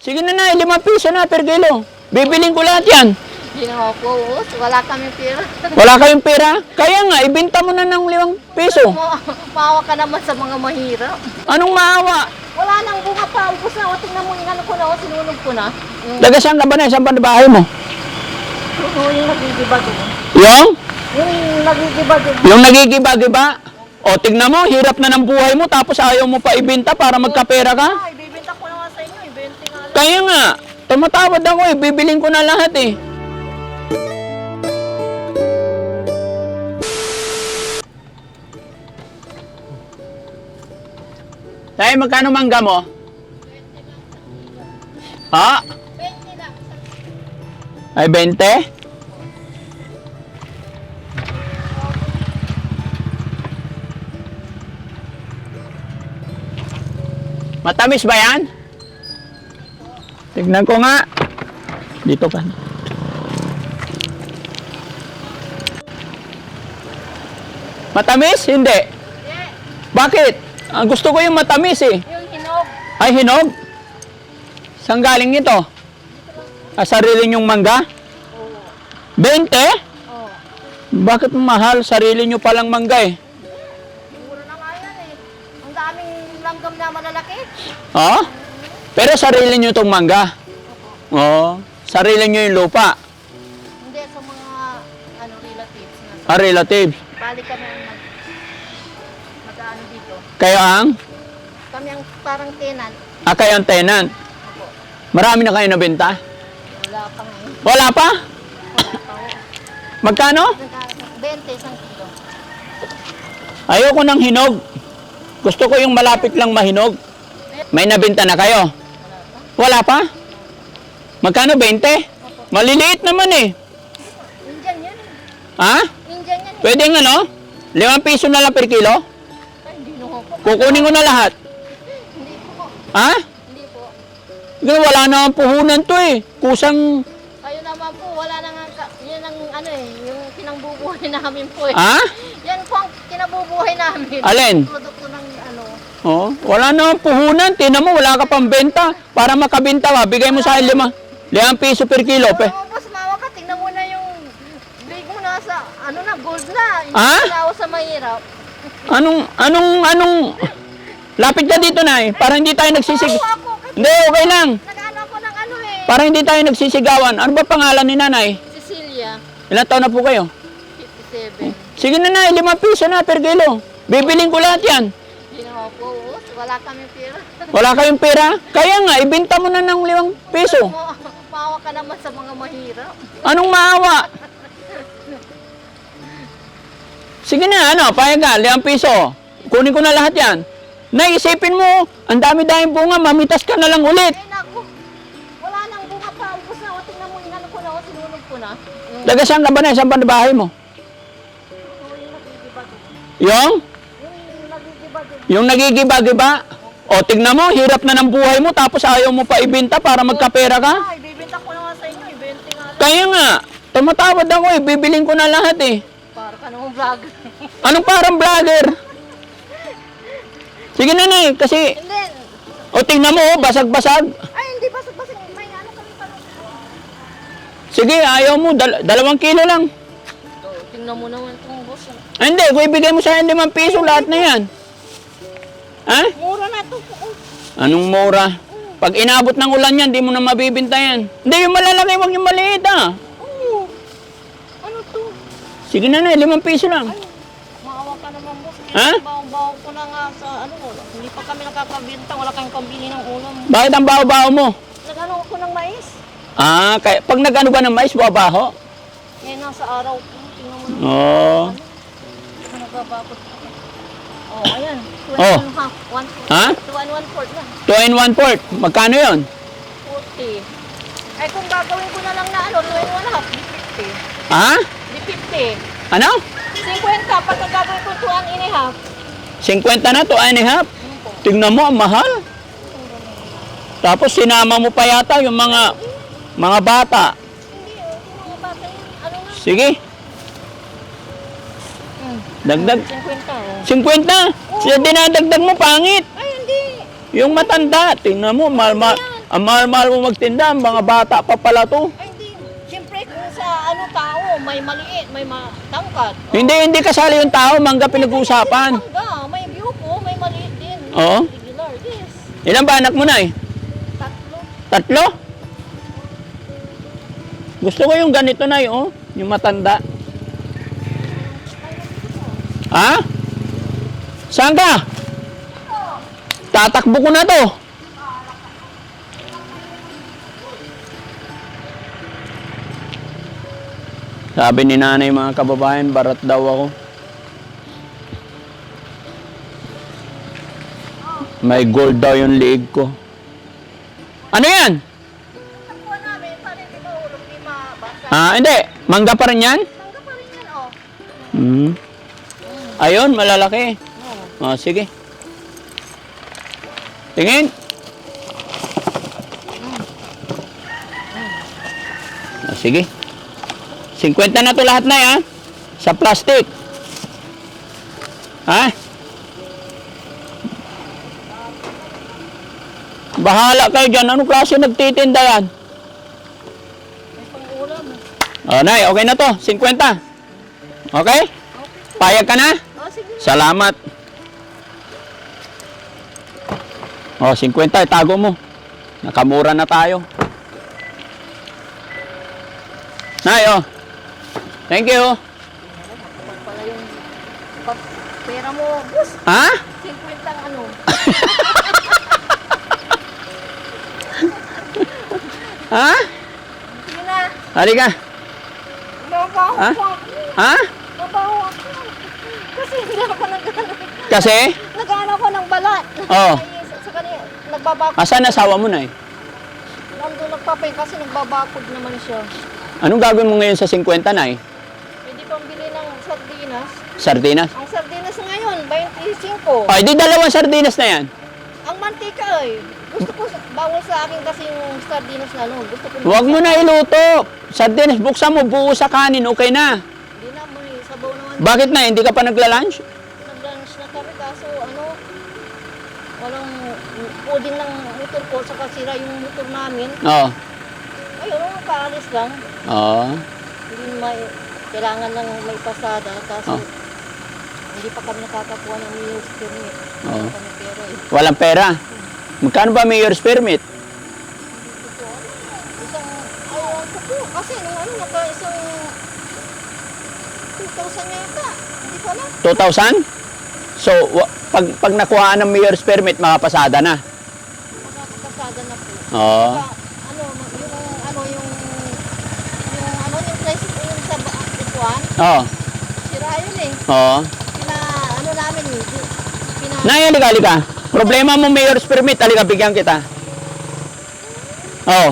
Sige na na, limang piso na per kilo. Bibiling ko lahat yan. Ginawa ko, us. Wala kami pera. Wala kayong pera? Kaya nga, ibenta mo na ng limang piso. Ma- Maawa ka naman sa mga mahirap. Anong maawa? Wala nang bunga pa. Ubus na. O, tingnan mo, inano ko na. O, sinunog ko na. Yung, Taga saan ka ba na? Saan ba na bahay mo? yung, yung nagigiba doon. Yung? Yung nagigiba doon. Yung nagigiba-giba? O, tignan mo, hirap na ng buhay mo, tapos ayaw mo pa ibenta para magkapera ka? Ay, bibenta ko naman sa inyo. Ibenta nga lang. Kaya nga, tumatawad ako eh, bibiling ko na lahat eh. Tay, magkano mangga mo? Ha? Ay, 20? Matamis ba yan? Tignan ko nga. Dito ka. Matamis? Hindi. Bakit? Ang gusto ko yung matamis eh. Yung hinog. Ay, hinog? Saan galing ito? Ah, sarili nyong mangga? 20? Oh. Bakit mahal? Sarili nyo palang mangga eh. Mura na nga yan eh. Ang daming langgam na malalaki. Oh? Pero sarili nyo itong mangga? Oo. Sarili nyo yung lupa? Hindi, sa mga ano, relatives na. Ah, relatives? Balik kami ang mag, mag-ano dito. Kayo ang? Kami ang parang tenant. Ah, kayo ang tenant? Opo. Marami na kayo nabenta? Wala pa ngayon. Wala pa? Wala pa. Magkano? Nagka- 20 isang kilo. Ayoko ng hinog. Gusto ko yung malapit lang mahinog. May nabenta na kayo? Wala pa. Magkano? 20? Maliliit naman eh. Indian yan. Ha? Indian yan eh. Pwede nga no? 5 piso na lang per kilo? Kukunin ko na lahat. Hindi po. Ha? Hindi po. Ganun, Wala na ang puhunan to eh. Kusang... Kayo naman po, wala na nga, yan ang ano eh, yung kinangbubuhay namin po eh. Ha? Yan po ang kinabubuhay namin. Alin? Ano. Oh, wala na ang puhunan. Tinan mo, wala ka pang benta. Para makabenta ka, bigay mo sa akin lima. 5 piso per kilo. Pe. Oo, boss, mawa ka, tingnan mo na yung big mo na sa, ano na, gold na. Hindi Ha? ako sa mahirap. Anong, anong, anong... Lapit ka dito na eh. Para hindi tayo nagsisig... Ako ako, kasi Hindi, okay lang. nag-ano ako ng ano eh. Para hindi tayo nagsisigawan. Ano ba pangalan ni nanay? Cecilia, Ilan taon na po kayo? 57. Sige na na, 5 piso na per kilo. Bibiling ko lahat yan. Wala kami pera. Wala kayong pera? Kaya nga, ibenta mo na ng 5 piso. Ma- Maawa ka naman sa mga mahirap. Anong maawa? Sige na, ano, payag ka, 5 piso. Kunin ko na lahat yan. Naisipin mo, ang dami-daming bunga, mamitas ka na lang ulit. Eh naku, wala nang bunga pa. Ubus na. O, tingnan mo, inano ko na. O, sinunog ko na. Yung, Taga saan ka ba na? Saan ba na bahay mo? yung. Yung? Yung nagigiba-giba? O, tignan mo, hirap na ng buhay mo, tapos ayaw mo pa ibenta para magkapera ka? Ay, bibenta ko na nga sa inyo. Ibenta nga lang. Kaya nga, tumatawad ako eh, bibiling ko na lahat eh. Para ka namang vlogger. Anong parang vlogger? Sige na na kasi, then, o tignan mo, oh, basag-basag. ay, hindi ba sa basing may ano kami pa. Sige, ayaw mo, dal- dalawang kilo lang. Oh, tingnan mo naman itong boss. ah. Ah, hindi, kung ibigay mo sa akin limang piso, lahat na yan. Ha? Mura na. Oh, Anong mura? Pag inabot ng ulan yan, di mo na mabibinta yan. Hindi, yung malalaki, wag yung maliit ah. oh. Ano to? Sige na na, limang piso lang. Maawa ka naman boss. Ha? Bawa-bawa ko na nga sa ano. Hindi pa kami nakakabenta. Wala kayong pambili ng ulam. Bakit ang baho-baho mo? Nagano ako ng mais. Ah, kaya, pag nag-ano ba ng mais, babaho? Ngayon nasa araw ko. Tingnan mo naman. Oo. Ano nagabakot ako. Oh, ayan. Two Oh. and one half. One fourth. Ha? Two and one fourth na. 2 and 1 fourth. Magkano yon? 40. Ay kung gagawin ko na lang na ano, two and one half, di 50. Ha? Di 50. Ano? 50 pag gagawin ko two and a half. 50 na, 2 and a half. Ano po? Mo, ang mahal. Tapos sinama mo pa yata yung mga mga bata. Hindi, oh, yung mga bata yan. Ano na? Sige. Dagdag. 50 oh. 50. Siya dinadagdag mo, pangit. Ay, hindi. Yung matanda, tingnan mo, mal, ma- Ang mahal-mahal mo magtinda, mga bata pa pala to. Ay, hindi. Siyempre, kung sa ano tao, may maliit, may matangkad. Hindi, hindi kasali yung tao, mangga pinag-uusapan. Mangga, may ko, may maliit din. Oo. Regular, yes. Ilan ba anak mo na eh? Tatlo. Tatlo? Gusto ko yung ganito na oh, yung matanda. Ha? Saan ka? Tatakbo ko na to. Sabi ni nanay mga kababayan, barat daw ako. May gold daw yung liig ko. Ano yan? Ah, hindi. Mangga pa rin yan? Mangga pa rin yan, oh. Hmm. Ayun, malalaki. Oh. Oh, sige. Tingin. Oh, sige. 50 na to lahat na ya. Sa plastic. Ha? Bahala kayo dyan. Anong klase nagtitinda yan? May pang-ulam. Oh, Nay, okay na to. 50. Okay? Okay. Payag ka na? Salamat. Oh, 50, itago mo. Nakamura na tayo. Nay, oh. Thank you. Pala yung pera mo, bus, Ha? 50 ang ano. Ha? Sige na. Halika. Mabaho Ha? Ha? Mabaho ako. Kasi hindi ako nag Kasi? nag-ano ako ng balat. Oo. Ay, sa, sa kanila, nagbabakod. Asan asawa mo na eh? Nandun nagpapay kasi nagbabakod naman siya. Anong gagawin mo ngayon sa 50 na eh? Hindi pang bili ng sardinas. Sardinas? Ang sardinas ngayon, 25. Ay, di dalawang sardinas na yan. Ang mantika eh. Gusto ko, bawal sa akin kasi yung sardinas na ano. Gusto ko Huwag mo na iluto. Sardinas, buksan mo, buo sa kanin, okay na. Hindi na mo eh. Sabaw naman. Bakit na? Hindi ka pa nagla-lunch? Nag-lunch na kami kaso ano, walang puding ng motor ko saka sira yung motor namin. Oo. Ayun, kaalis lang. Oo. Hindi may, kailangan lang may pasada. Kaso, Oh. hindi pa kami nakakakuha ng meals permit. Oh. Wala kami pera eh. Walang pera. Magkano ba mayor's permit? Alam. Isang, ayaw ko po. Kasi nung ano, naka isang 2,000 yata. Hindi ko alam. 2,000? So, pag, pag nakuha ng mayor's permit, makapasada na. Makakapasada na po. Oo. Saka, ano, yung, ano, yung, yung, ano, yung place, yung sa Ikuan, Oo. sira yun eh. Oo. Pina, ano namin, eh, pina, Nay, halika, halika. Problema mo mayor's permit, halika, bigyan kita. Oo.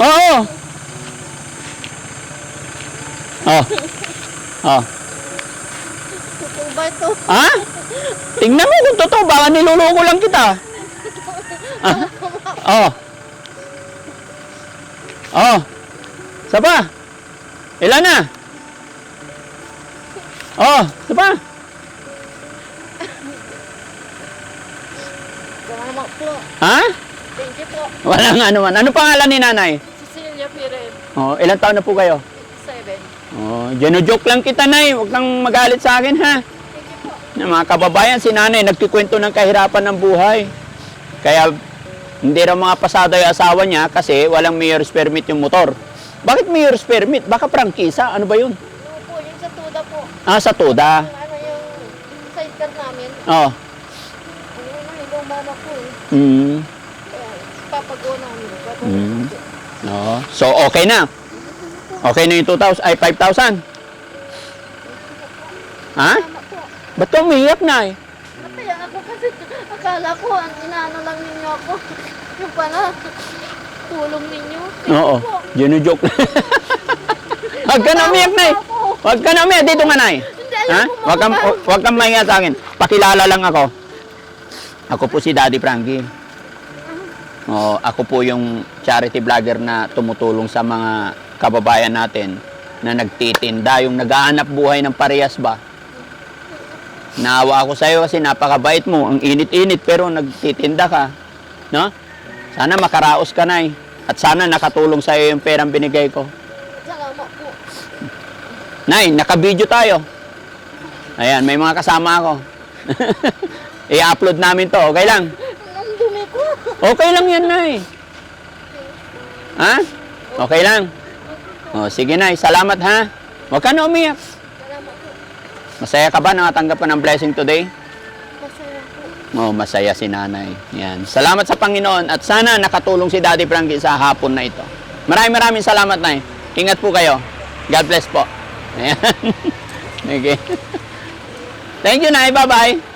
Oo. Oo. Oo. totoo ba ito? Ha? Tingnan mo kung totoo, baka niloloko lang kita. Ah. Oo. Isa pa. Ilan na? Salamat po. Ha? Thank you po. Walang ano man. Ano pangalan ni nanay? Cecilia Piren, Oh, ilang taon na po kayo? 7. Oh, joke lang kita, Nay. Huwag kang magalit sa akin, ha? Po. Na mga kababayan, si nanay nagkikwento ng kahirapan ng buhay. Kaya hindi raw mga pasado yung asawa niya kasi walang mayor's permit yung motor. Bakit mayor's permit? Baka prangkisa? Ano ba yun? Yung po, yung sa Tuda po. Ah, sa Toda. Yung ano yung sidecar namin. Oh. Ano na, yung mama ko eh. Mm. Kaya, papago namin. Papago Mm. No. So, okay na. Okay na yung 2,000, ay 5,000. Ha? Ba't ka umiyak na eh? Nataya ako kasi akala ko, ang inaano lang ninyo ako. Yung pala, tulong ninyo. Thank Oo. po. Joke lang. Huwag ka na umiyak na eh. Huwag ka na umiyak. Dito nga na eh. Hindi, Ha? ayaw ko Huwag kang, huwag kang mahiya sa akin. Pakilala lang ako. Ako po si Daddy Frankie. Oh, ako po yung charity vlogger na tumutulong sa mga kababayan natin na nagtitinda, yung nagaanap buhay ng parehas ba. Naawa ako sa iyo kasi napakabait mo, ang init-init pero nagtitinda ka. No? Sana makaraos ka, Nay. At sana nakatulong sa iyo yung perang binigay ko. Nay, naka-video tayo. Ayan, may mga kasama ako. I-upload namin to. Okay lang? Okay lang yan, Nay. Ha? Okay lang? O, sige, Nay. Salamat, ha? Huwag ka na umiyak. Salamat po. Masaya ka ba nakatanggap ka ng blessing today? Masaya po. Oh, masaya si nanay. Yan. Salamat sa Panginoon at sana nakatulong si Daddy Frankie sa hapon na ito. Maraming maraming salamat, Nay. Ingat po kayo. God bless po. Ayan. okay. Thank you, Nay. Bye-bye.